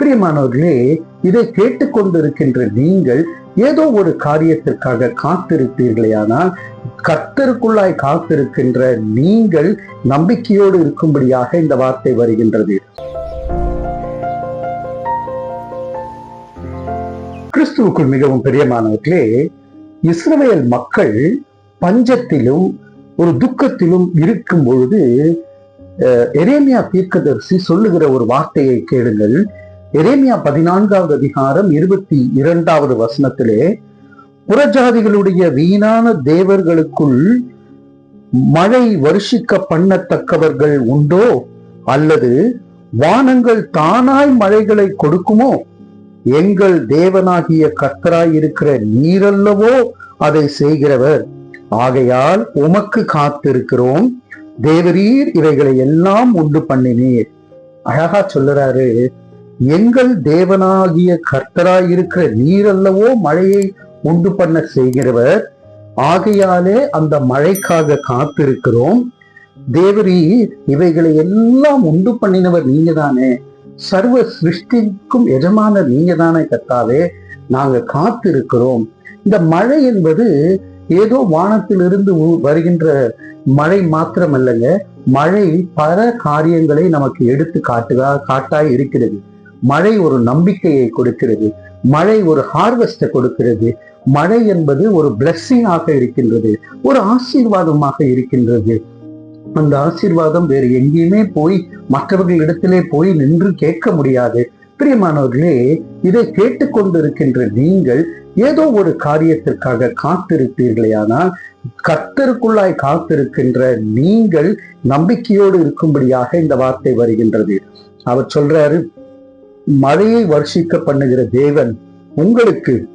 பிரியமானவர்களே இதை கேட்டுக்கொண்டிருக்கின்ற நீங்கள் ஏதோ ஒரு காரியத்திற்காக காத்திருப்பீர்களே ஆனால் கர்த்தருக்குள்ளாய் காத்திருக்கின்ற நீங்கள் நம்பிக்கையோடு இருக்கும்படியாக இந்த வார்த்தை வருகின்றது. கிறிஸ்துவுக்குள் மிகவும் பிரியமானவர்களே இஸ்ரவேல் மக்கள் பஞ்சத்திலும் ஒரு துக்கத்திலும் இருக்கும் பொழுது எரேமியா தீர்க்கதரிசி சொல்லுகிற ஒரு வார்த்தையை கேளுங்கள். எரேமியா பதினான்காவது அதிகாரம் இருபத்தி இரண்டாவது வசனத்திலே புறஜாதிகளுடைய வீணான தேவர்களுக்குள் மழை வருஷிக்க பண்ணத்தக்கவர்கள் உண்டோ? அல்லது வானங்கள் தானாய் மழைகளை கொடுக்குமோ? எங்கள் தேவனாகிய கர்த்தராய் இருக்கிற நீரல்லவோ அதை செய்கிறவர். ஆகையால் உமக்கு காத்திருக்கிறோம். தேவரீர் இவைகளை எல்லாம் உண்டு பண்ணினீர். அழகா சொல்லுறாரு. எங்கள் தேவனாகிய கர்த்தராய் இருக்கிற நீரல்லவோ மழையை உண்டு பண்ண செய்கிறவர். ஆகையாலே அந்த மழைக்காக காத்திருக்கிறோம். தேவரி இவைகளை எல்லாம் உண்டு பண்ணினவர் நீங்க தானே சர்வ சிருஷ்டிக்கும் எஜமான நீங்க தானே கத்தாவே நாங்க காத்திருக்கிறோம். இந்த மழை என்பது ஏதோ வானத்திலிருந்து வருகின்ற மழை மாத்திரம் அல்லங்க மழை பல காரியங்களை நமக்கு எடுத்து காட்டுதா காட்டாய் இருக்கிறது. மழை ஒரு நம்பிக்கையை கொடுக்கிறது. மழை ஒரு ஹார்வெஸ்டை கொடுக்கிறது. மழை என்பது ஒரு blessing ஆக இருக்கின்றது. ஒரு ஆசீர்வாதமாக இருக்கின்றது. அந்த ஆசீர்வாதம் வேறு எங்கேயுமே போய் மற்றவர்கள் இடத்திலே போய் நின்று கேட்க முடியாது. பிரியமானவர்களே இதை கேட்டுக்கொண்டிருக்கின்ற நீங்கள் ஏதோ ஒரு காரியத்திற்காக காத்திருப்பீர்களே ஆனால் கத்தருக்குள்ளாய் காத்திருக்கின்ற நீங்கள் நம்பிக்கையோடு இருக்கும்படியாக இந்த வார்த்தை வருகின்றது. அவர் சொல்றாரு மழையை வர்ஷிக்க பண்ணுகிற தேவன் உங்களுக்கு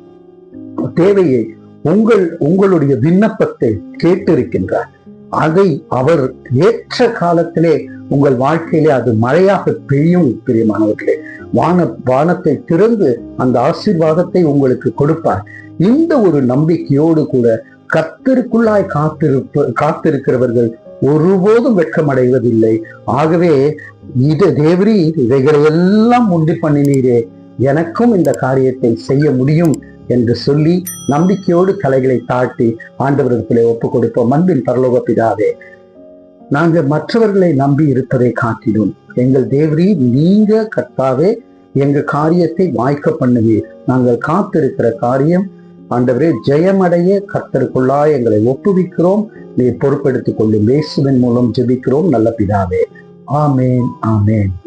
தேவையை உங்கள் உங்களுடைய விண்ணப்பத்தை கேட்டிருக்கின்றார். அதை அவர் ஏற்ற காலத்திலே உங்கள் வாழ்க்கையிலே அது மழையாக பெய்யும் பிரியமானவர்களே. வான வானத்தை திறந்து அந்த ஆசீர்வாதத்தை உங்களுக்கு கொடுப்பார். இந்த ஒரு நம்பிக்கையோடு கூட கத்திற்குள்ளாய் காத்திருப்ப காத்திருக்கிறவர்கள் ஒருபோதும் வெட்கமடைவதில்லை. ஆகவே இது தேவரி இவைகளை எல்லாம் உண்டு பண்ணினீரே. எனக்கும் இந்த காரியத்தை செய்ய முடியும் என்று சொல்லி நம்பிக்கையோடு கலைகளை தாட்டி ஆண்டவரிடத்திலே ஒப்புக் கொடுப்போம் அன்பின் பரலோக பிதாவே நாங்க மற்றவர்களை நம்பி இருப்பதை காட்டினோம் எங்கள் தேவரி நீங்க கர்த்தாவே எங்க காரியத்தை வாய்க்க பண்ணுவீர். நாங்கள் காத்திருக்கிற காரியம் ஆண்டவரே ஜெயமடைய கர்த்தருக்குள்ளாய் எங்களை ஒப்புவிக்கிறோம். நீ பொறுப்பெடுத்துக் கொள்ளும் இயேசுவின் மூலம் ஜெபிக்கிறோம் நல்ல பிதாவே. Amen, amen.